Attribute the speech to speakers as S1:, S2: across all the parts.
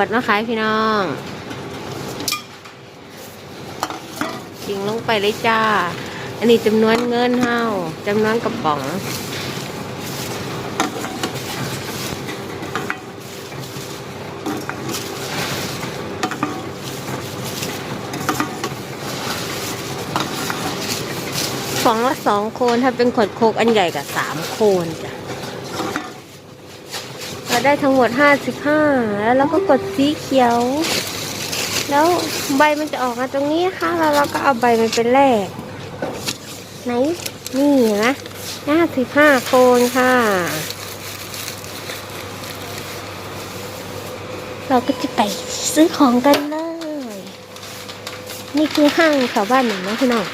S1: วดมาขายพี่น้องจิงลงไปเลยจ้า อันนี้จำนวนเงินเฮาจำนวนกระป๋องสองละสองโคนถ้าเป็นขวดโคกอันใหญ่กับสามโคนจ้ะ ได้ทั้งหมดห้าสิบห้าแล้วเราก็กดสีเขียว แล้วใบมันจะออกมาตรงนี้นะคะแล้วเราก็เอาใบมันไปแลกไหน นี่นะห้าสิบห้าโคนค่ะ เราก็จะไปซื้อของกันเลย นี่คือห้างแถวบ้านหนึ่งนะพี่น้อง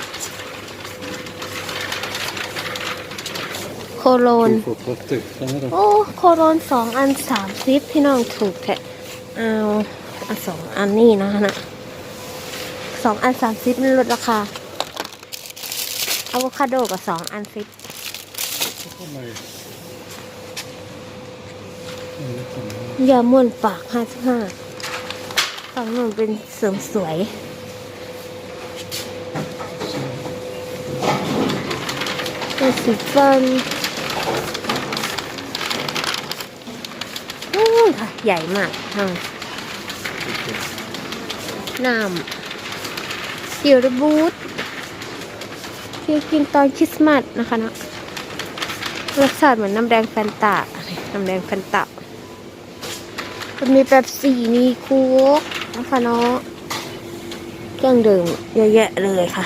S1: โคโลน
S2: Du får 30. Den är då.
S1: โอ้โคโลนสองอันสามซิปพี่น้องถูกแท้เอาเอาสองอันนี่นะนะสองอันสามซิปมันลดราคาอะโวคาโดกับสองอันซิป
S2: Så kommer ju. En liten.
S1: ยาม่วนปากห้าสิบห้าฝั่งนู้นเป็นเสริมสวยเป็นสีฟันอู้ ค่ะ ใหญ่มากทางน้ำเซียวระบูทที่กินตอนคริสต์มาสนะคะเนาะรสชาติเหมือนน้ำแดงแฟนตา น้ำแดงแฟนตามันมีแบบสีมีโค้กนะคะเนาะเครื่องดื่มเยอะแยะเลยค่ะ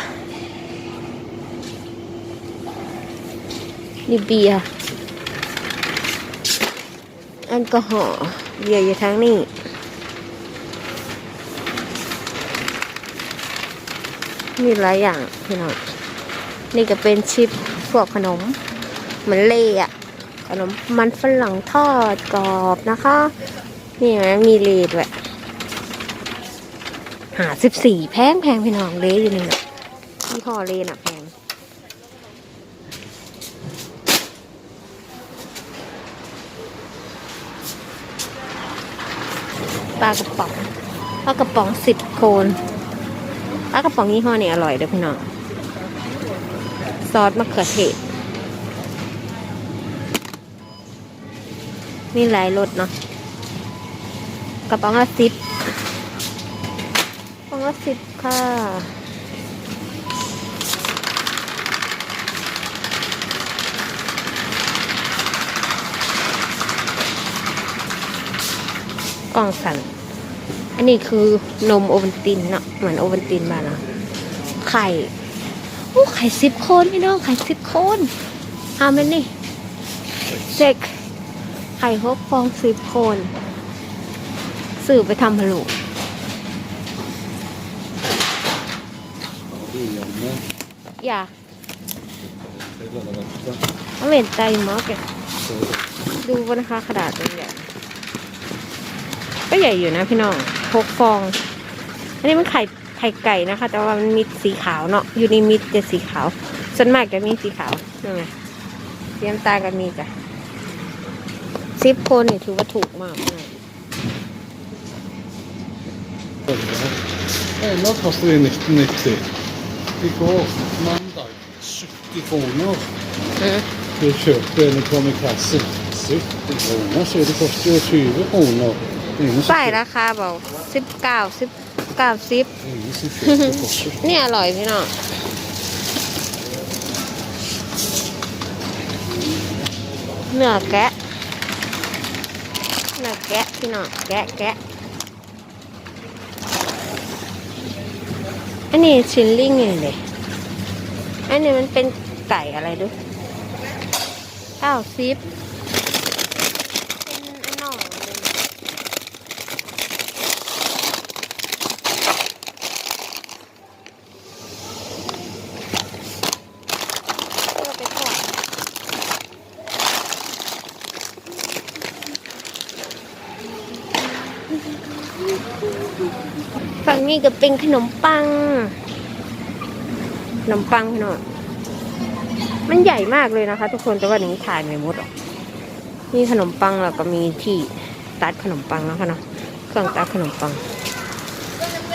S1: นี่เบียร์ แอลกอฮอล์เยร์อยู่ทั้งนี้มีหลายอย่างพี่น้องนี่ก็เป็นชิปพวกขนม เหมือนเล่อะขนมมันฝรั่งทอดกรอบนะคะ นี่นมีเลด้วยหาสิบสี่แพงแพงพี่น้องเลอยู่นี่นะยี่ห้อเลน่ะแพง ปลากระป๋องปลากระป๋องสิบโคนปลากระป๋องยี่ห้อนี่อร่อยเด้อพี่น้องซอสมะเขือเทศมีหลายรสเนาะกระป๋องละสิบกระป๋องละสิบค่ะ ล่องสัน อันนี้คือนมโอวัลตินเนาะเหมือนโอวัลตินบ้าเราะไข่โอ้ไข่สิบโคนพี่น้องไข่สิบโคนเอาไหมนี่เซ็กไข่หกฟองสิบโคนสื่อไปทำพะโลุอย่าเอาเหม็นใจมากเลย
S2: Så
S1: ดูบนนะคะขนาดมันใหญ่ ก็ใหญ่อยู่นะพี่น้องหกฟอง อันนี้มันไข่ไข่ไก่นะคะ แต่ว่ามันมีสีขาวเนาะอยู่ในมิดจะสีขาว ส่วนมากจะมีสีขาวนั่นไงสีน้ำตาลก็มีจ้ะซิปโคนนี่ถือว่าถูกมากนะ
S2: Ella kostar det 90. Igår, måndag, 70 kronor.
S1: อืม
S2: Du köpte en kom i kassen. 70 kronor så det kostar ju 20 kronor. Det är ingen som
S1: ป้ายราคาบอกสิบเก้าสิบเก้าสิบ
S2: det är ingen som köper kostar
S1: นี่อร่อยพี่น้องเนื้อแกะเนื้อแกะพี่น้องแกะแกะอันนี้ชิ้นลิงนี่เลยอันนี้มันเป็นไก่อะไรดูเก้าซิปเป็นไอ้น่องเลยเอาไปทอด ฝั่งนี้ก็เป็นขนมปัง ขนมปังพี่น้องมันใหญ่มากเลยนะคะ ทุกคนแต่ว่านี้ถ่ายไม่หมดหรอกมีขนมปังแล้วก็มีที่ตัดขนมปังแล้วค่ะเนาะเครื่องตักขนมปัง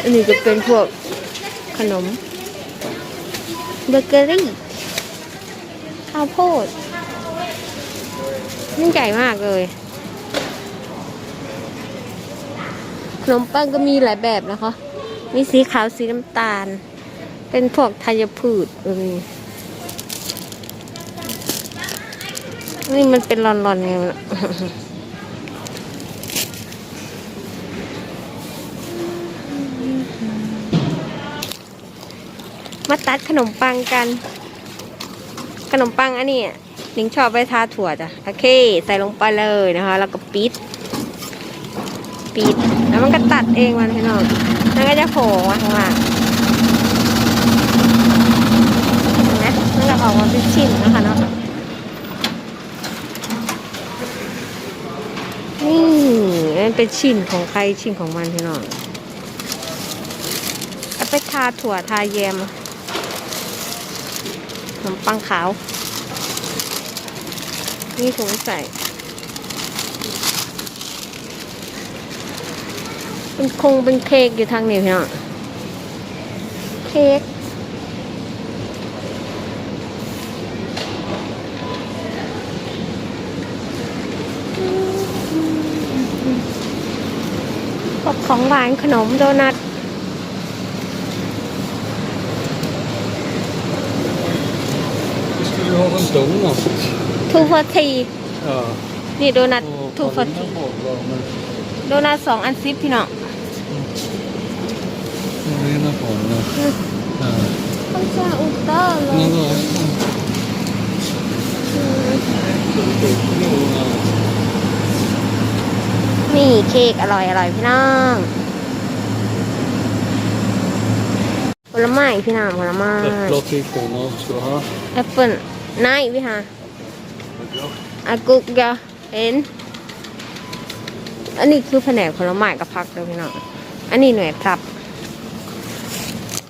S1: อันนี้จะเป็นพวกขนมเบเกอรี่ข้าวโพดนี่ใหญ่มากเลย ขนมปังก็มีหลายแบบนะคะ มีสีขาวสีน้ำตาล เป็นพวกธัญพืชเออนี่มันเป็นรอนๆไงมันมาตัดขนมปังกัน ขนมปังอันนี้หนิงชอบไปทาถั่วจ้ะ โอเค ใส่ลงไปเลยนะคะ แล้วก็ปิด ปิดแล้วมันก็ตัดเองมันพี่น้องมันก็จะโผล่มาข้างล่างเห็นไหมมันก็ออกมาเป็นชิ้นนะคะเนาะนี่มันเป็นชิ้นของใครชิ้นของมันพี่น้องเอาไปทาถั่วทาแยมขนมปังขาว นี่ถุงใส่ เป็นคงเป็นเค้กอยู่ทางนี้พี่น้องเค้กพวกของหวานขนมโดนัท
S2: Vi skulle ju ha en donut.
S1: ทูฟอร์ที
S2: Ja.
S1: นี่โดนัท
S2: Och
S1: ทูฟอร์ที
S2: Carina har men
S1: โดนัทสองอันซิปพี่น้อง
S2: Carina har den. Ja.
S1: ข้าวเจ้าอุลตร้าเล
S2: Den
S1: ย
S2: var... Ja.
S1: นี่เค้กอร่อยอร่อยพี่น้องผลไม้พี่น้องผลไม้
S2: Äpple och fikon ska du ha.
S1: แอปเปิ้ลนายพี่ฮะอากุกยาเห็นอันนี้คือแผนกผลไม้กับผักเลยพี่น้อง อันนี้หน่วยพลับ